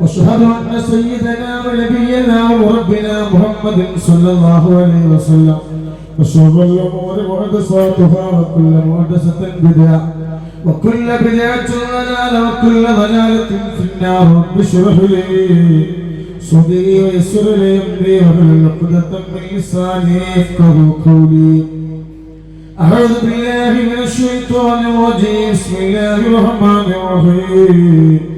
وأشهد أن سيدنا ونبينا وربنا محمد صلى الله عليه وسلم. وشر الأمور محدثاتها وكل محدثة بدعة. وكل بدعة ضلالة وكل ضلالة في النار. رب اشرح لي صدري ويسر لي أمري واحلل عقدة من لساني يفقه قولي. أعوذ بالله من الشيطان الرجيم. بسم الله الرحمن الرحيم.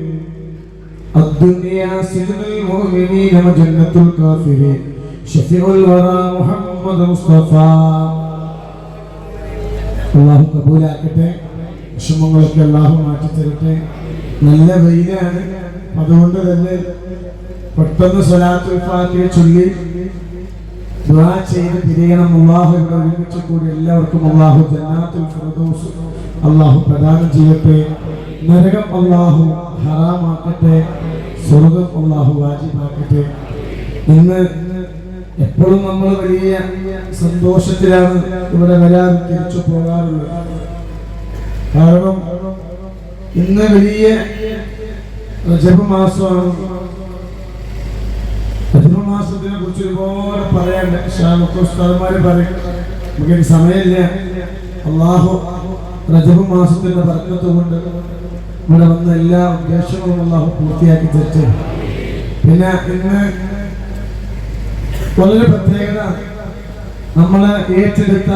الدنيا سجن المؤمنين وجنة الكافرين شفيع الورى محمد مصطفى അള്ളാഹു കബൂലാക്കട്ടെ വിഷമങ്ങളൊക്കെ അള്ളാഹു മാറ്റി തരട്ടെ നല്ല വെയിലാണ് അതുകൊണ്ട് തന്നെ പെട്ടെന്ന് സ്വലാത്തു ഫാത്തിഹ ചൊല്ലി ദുആ ചെയ്ത് പിരിയണം അള്ളാഹു ഇവിടെ ഒരുമിച്ച് കൂടി എല്ലാവർക്കും അള്ളാഹു ജന്നാത്തുൽ ഫിർദൗസ് അള്ളാഹു പ്രദാനം ചെയ്യട്ടെ നരകം അള്ളാഹു ഹറാമാക്കട്ടെ സ്വർഗം അള്ളാഹു വാജിബാക്കട്ടെ. ഇന്ന് എപ്പോഴും നമ്മൾ വലിയ സന്തോഷത്തിലാണ് ഇവിടെ വരാൻ തിരിച്ചു പോകാറുള്ളത്. കാരണം ഇന്ന് വലിയ ജപമാസമാണ് ജപമാസത്തിനെ കുറിച്ച് ഒരുപാട് പറയാണ്ട് ഉസ്താദന്മാര് പറയും നമുക്കൊരു സമയമില്ല. അള്ളാഹു റജബ് മാസത്തിന്റെ ബർക്കത്ത് കൊണ്ട് ഇവിടെ വന്ന എല്ലാ ഉദ്ദേശങ്ങളും അള്ളാഹു പൂർത്തിയാക്കി തെറ്റ് പിന്നെ ഇന്ന് വളരെ പ്രത്യേകത നമ്മളെ ഏറ്റെടുത്ത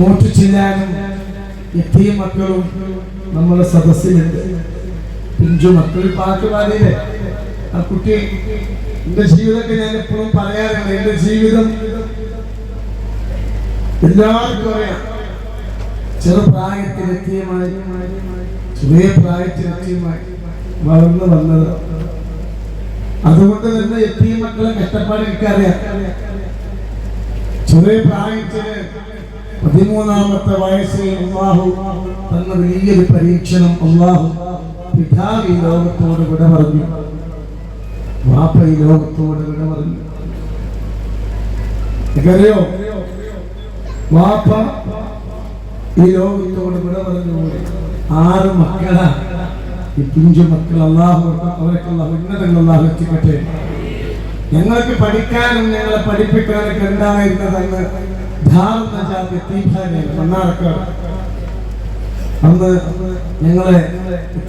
മൂച്ചു ചില്ലാനും എത്തിയ മക്കളും നമ്മളെ സദസ്സിലുണ്ട്. പിഞ്ചു മക്കൾ പാട്ട് പാടിയില്ലേ ആ കുട്ടി എന്റെ ജീവിതമൊക്കെ ഞാൻ എപ്പോഴും പറയാറുണ്ട് എന്റെ ജീവിതം എല്ലാവർക്കും അറിയാം. ചെറുപ്രായത്തിലെത്തിയമായി ചെറിയ പ്രായത്തിലെത്തിയമായി വളർന്നു വന്നത്. അതുകൊണ്ട് തന്നെ എത്തിയ മക്കളെ കഷ്ടപ്പാട് എനിക്കറിയാം. ചെറിയ പ്രായത്തിൽ പതിമൂന്നാമത്തെ വയസ്സിൽ അള്ളാഹു തന്ന വലിയൊരു പരീക്ഷണം അള്ളാഹു പിതാവ് ഈ ലോകത്തോട് വിട പറഞ്ഞു. വാപ്പ ഈ ലോകത്തോട് വിട പറഞ്ഞു. എനിക്കറിയോ? വാപ്പ ഈ ലോകത്തോട് വിട പറഞ്ഞു പോയി ആറ് മക്കളാ. ഈ പിഞ്ചു മക്കൾ അള്ളാഹു അവർക്കുള്ള ഉന്നതങ്ങൾ അള്ളാഹു എത്തിക്കട്ടെ. ഞങ്ങൾക്ക് പഠിക്കാനും ഞങ്ങളെ പഠിപ്പിക്കാനൊക്കെ ഉണ്ടായിരുന്നതെന്ന് ധാരണ ജാതി തീഭാനെ മണ്ണാർക്കാട്. അന്ന് ഞങ്ങളെ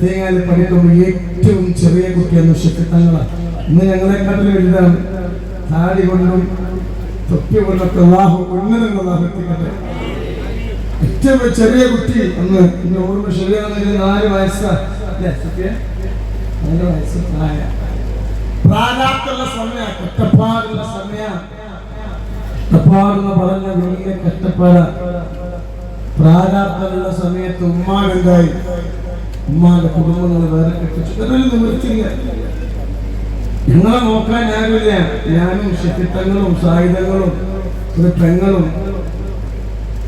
തേങ്ങാൽ പഠിക്കുമ്പോൾ ഏറ്റവും ചെറിയ കുട്ടിയെന്ന് ശക്തിത്തങ്ങളാണ് ഇന്ന് ഞങ്ങളെക്കാട്ടിൽ വലുതാണ് താടി കൊണ്ടും തൊപ്പി കൊണ്ടൊക്കെ അള്ളാഹു ഉന്നതങ്ങൾ ഏറ്റവും ചെറിയ കുട്ടി. അന്ന് പിന്നെ ഓർമ്മ ശരിയാണെങ്കിൽ നാല് വയസ്സാ. അല്ലേ സത്യ? നാല് വയസ്സ് പ്രായ പ്രാരാബ്ദമുള്ള സമയ കഷ്ടപ്പാടുള്ള സമയ. കഷ്ടപ്പാടെന്ന് പറഞ്ഞ വലിയ കഷ്ടപ്പാട. പ്രാരാപ്തമുള്ള സമയത്ത് ഉമ്മാനുണ്ടായി ഉമ്മാന്റെ കുടുംബങ്ങൾ വേറെ കെട്ടിച്ചു. നിവൃത്തിയില്ല ഞങ്ങളെ നോക്കാൻ ആരുമില്ല. ഞാനും ശക്തിത്വങ്ങളും സായുധങ്ങളും ഒരു പെങ്ങളും.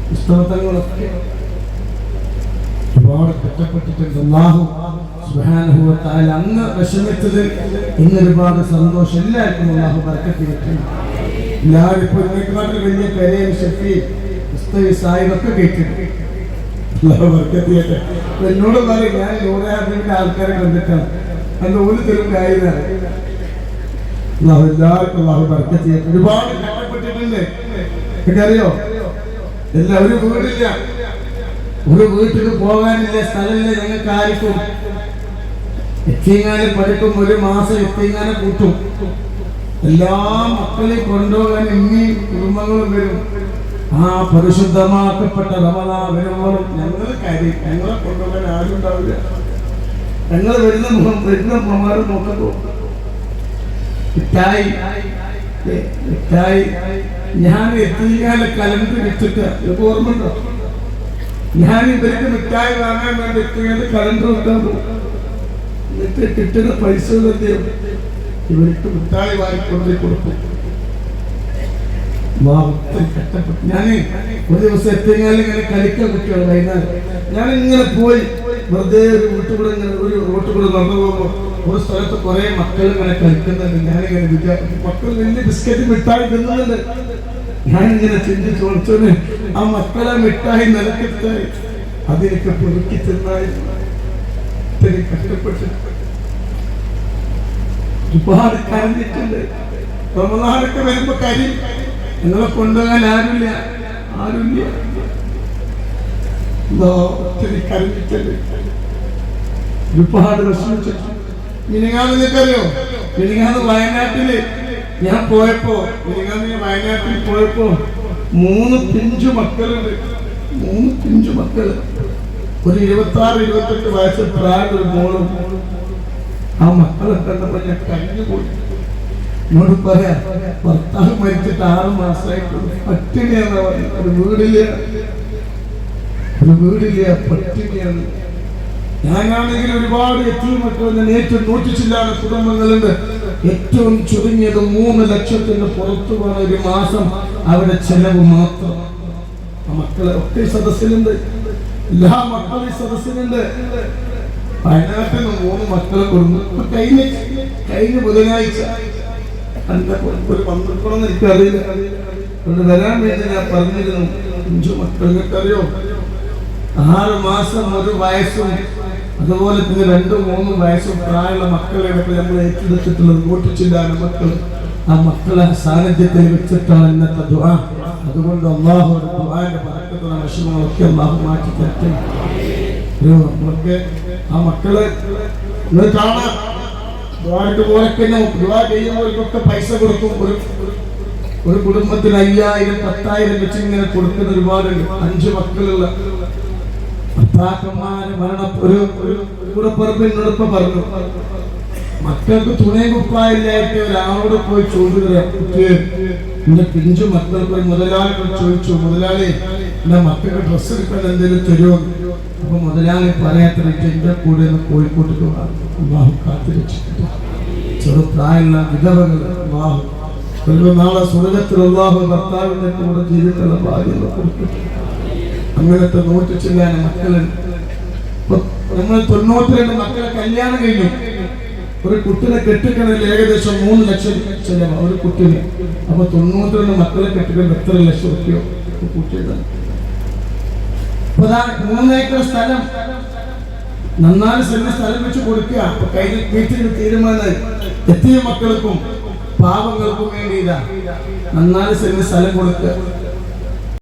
പുസ്തകങ്ങളൊക്കെ ഒരുപാട് കഷ്ടപ്പെട്ടിട്ടുണ്ട് അള്ളാഹു തആല അന്ന് വിഷമിച്ചത് ഇന്ന് ഒരുപാട് സന്തോഷം. എല്ലാവർക്കും അള്ളാഹു ബർക്കത്ത് കിട്ടണം എല്ലാവരും ഇപ്പോൾ ഇതിനെക്കാട്ടിൽ വലിയ കരയും ഷെഫി പുസ്തക സാഹിബൊക്കെ കേട്ടിട്ടുണ്ട്. അള്ളാഹു ബർക്കത്ത് ചെയ്യട്ടെ അപ്പൊ എന്നോട് പറയും ഞാൻ നൂറായിരത്തിന്റെ ആൾക്കാരെ കണ്ടിട്ടാണ്. അന്ന് ഒരു തെരും കാര്യമാണ് അള്ളാഹു എല്ലാവർക്കും അള്ളാഹു ബർക്കത്ത് ചെയ്യട്ടെ ഒരുപാട് കഷ്ടപ്പെട്ടിട്ടുണ്ട് എനിക്കറിയോ എല്ലാം ഒരു വീടില്ല. ഒരു വീട്ടിൽ പോകാനില്ല സ്ഥലമില്ല ഞങ്ങൾക്ക് ആർക്കും എത്തിങ്ങാനെ പഠിക്കും ഒരു മാസം എത്തിങ്ങാനെ കൂട്ടും. എല്ലാ മക്കളെ കൊണ്ടുപോകാൻ ഇനി കുടുംബങ്ങളും വരും. ആ പരിശുദ്ധമാക്കപ്പെട്ട റമല വരുമ്പോൾ ഞങ്ങൾ കാര്യം ഞങ്ങളെ കൊണ്ടുപോകാൻ ആരും ഉണ്ടാവില്ല. ഞങ്ങൾ വരുന്ന വരുന്ന മുഖമാരും നോക്കുമ്പോൾ ഏ, മിഠായി ഞാൻ എത്തിങ്ങാനെ കലണ്ടർ വെച്ചിട്ട് ഇതൊക്കെ ഓർമ്മയുണ്ടോ? ഞാൻ ഇവർക്ക് മിഠായി വാങ്ങാൻ വേണ്ടി എത്തിയത് കലണ്ടർ വെക്കാൻ പോകും എന്നിട്ട് കിട്ടുന്ന പൈസ ഇവർക്ക് മിഠായി വാങ്ങിക്കൊണ്ട് കൊടുക്കും. ഞാൻ ഒരു ദിവസം എത്തിയാൽ ഇങ്ങനെ കളിക്കാൻ കുട്ടികൾ വൈകുന്നേരം. ഞാൻ പോയി. വെറുതെ ഒരു വീട്ടുകൂടെ ഇങ്ങനെ ഒരു റോട്ടുകൂടെ നടന്നു പോകുമ്പോൾ ഒരു സ്ഥലത്ത് കുറെ മക്കൾ ഇങ്ങനെ കളിക്കുന്നുണ്ട് ഞാനിങ്ങനെ വിചാരിച്ചു മക്കൾ വലിയ ബിസ്ക്കറ്റ് മിഠായി തിന്നുന്നുണ്ട് ഞാനിങ്ങനെ ചിന്തിച്ചു ഓടിച്ചോന് ആ മക്കളെ മിഠായി നിലക്കെത്തായി അതിനൊക്കെ പൊറുക്കി തിന്നായി. ഇത്തിരി കഷ്ടപ്പെട്ടു ഒരുപാട് കരഞ്ഞിട്ടുണ്ട്. റമദാനൊക്കെ വരുമ്പോ കരി നിങ്ങളെ കൊണ്ടുപോകാൻ ആരുമില്ല. ആരുമില്ല. ഒത്തിരി കരഞ്ഞിട്ടുണ്ട്. ഒരുപാട് വിഷമിച്ചിട്ടുണ്ട്. മിനിങ്ങാന്ന് നിങ്ങൾക്കറിയോ മിനിങ്ങാന്ന് വയനാട്ടിൽ. ഞാൻ പോയപ്പോ മിനിങ്ങാന്ന് ഞാൻ വയനാട്ടിൽ പോയപ്പോ മൂന്ന് പിഞ്ചു മക്കളുണ്ട്. മൂന്ന് പിഞ്ചു മക്കൾ. ഒരു ഇരുപത്തി ആറ് ഇരുപത്തെട്ട് വയസ്സ് പ്രായം ഒരു മോളും. ആ മക്കളെ കണ്ടപ്പോ ഞാൻ കഴിഞ്ഞു പോയി. എന്നോട് പറയാ ഭർത്താവ് മരിച്ചിട്ട് ആറ് മാസമായിട്ടുണ്ട് പട്ടിണിയാണ് ഒരു വീടില്ല. ഒരു വീടില്ല പട്ടിണിയാണ് ഞാനാണെങ്കിൽ ഒരുപാട് എത്തിയും മക്കൾ ഞാൻ ഏറ്റവും നോട്ടിച്ചില്ലാത്ത കുടുംബങ്ങളുണ്ട്. ഏറ്റവും ചുരുങ്ങിയത് മൂന്ന് ലക്ഷത്തിന് പുറത്തു പോണ ഒരു മാസം അവരുടെ ചെലവ് മാത്രം. മക്കളെ ഒക്കെ സദസ്സിലുണ്ട്. എല്ലാ മക്കളും സദസ്സിലുണ്ട്. വയനാട്ടിൽ മൂന്ന് മക്കളെ കൊടുന്നു ഇപ്പൊ കഴിഞ്ഞ കഴിഞ്ഞ ബുധനാഴ്ച. എന്റെ ഒരു പന്ത്രണ്ടോന്ന് എനിക്കറിയില്ല അതുകൊണ്ട് വരാൻ വേണ്ടി ഞാൻ പറഞ്ഞിരുന്നു. അഞ്ചു മക്കൾ നിങ്ങൾക്കറിയോ? ആറ് മാസം ഒരു വയസ്സും അതുപോലെ തന്നെ രണ്ടും മൂന്നും വയസ്സും പ്രായമുള്ള മക്കളെ നമ്മൾ ഏറ്റെടുത്തിട്ടുള്ളത് കൂട്ടിച്ചില്ലാണ് മക്കൾ. ആ മക്കളെ സാന്നിധ്യത്തിൽ വെച്ചിട്ടാണ് ഇന്നത്തെ ദുആ. അതുകൊണ്ട് അള്ളാഹു ദുആന്റെ പറക്കത്തുള്ള വിഷമങ്ങളൊക്കെ അള്ളാഹു മാറ്റി തരട്ടെ. നമ്മളൊക്കെ ആ മക്കളെ നിങ്ങൾ പൈസ കൊടുക്കും. ഒരു ഒരു കുടുംബത്തിന് അയ്യായിരം പത്തായിരം വെച്ച് ഇങ്ങനെ കൊടുക്കുന്ന ഒരുപാടുണ്ട്. അഞ്ച് മക്കളുള്ള ഭർത്താക്കന്മാര് പറഞ്ഞു. മക്കൾക്ക് തുണയും ഒരാളോട് പോയി ചോദിക്കുക പിഞ്ചു മക്കൾക്ക് മുതലാളികൾ ചോദിച്ചു മുതലാളി എന്റെ മക്കൾക്ക് ഡ്രസ്സ് എടുക്കാൻ എന്തെങ്കിലും തരുമോ? അപ്പൊ മുതലാളി പറയാത്ര എന്റെ കൂടെ ഒന്ന് കോഴിക്കോട്ടേക്ക്. അള്ളാഹു ചെറുപ്രായമുള്ള വിധവകൾ അള്ളാഹു നാളെ സ്വർഗത്തിൽ അള്ളാഹു ഭർത്താവിന്റെ കൂടെ ജീവിക്കുന്ന ഭാഗ്യം അങ്ങനത്തെ നൂറ്റി ചെല്ലാനും മക്കളുണ്ട്. നമ്മൾ തൊണ്ണൂറ്റി രണ്ട് മക്കളെ കല്യാണം കഴിഞ്ഞു. ഒരു കുട്ടിനെ കെട്ടിക്കണമെങ്കിൽ ഏകദേശം മൂന്ന് ലക്ഷം ചെലവ്. ഒരു കുട്ടിന്. അപ്പൊ തൊണ്ണൂറ്റി രണ്ട് മക്കളെ കെട്ടിക്കണം എത്ര ലക്ഷം റുപ്യോ? കുട്ടിയുടെ. അപ്പൊ മൂന്നേക്കർ സ്ഥലം. നന്നാൽ സെന്റ് സ്ഥലം വെച്ച് കൊടുക്കുക. അപ്പൊ കഴിഞ്ഞ വീട്ടിൽ തീരുമാനമായി എത്തിയ മക്കൾക്കും പാവങ്ങൾക്കും വേണ്ടിയില്ല നന്നാൽ സെന്റ് സ്ഥലം കൊടുക്കുക.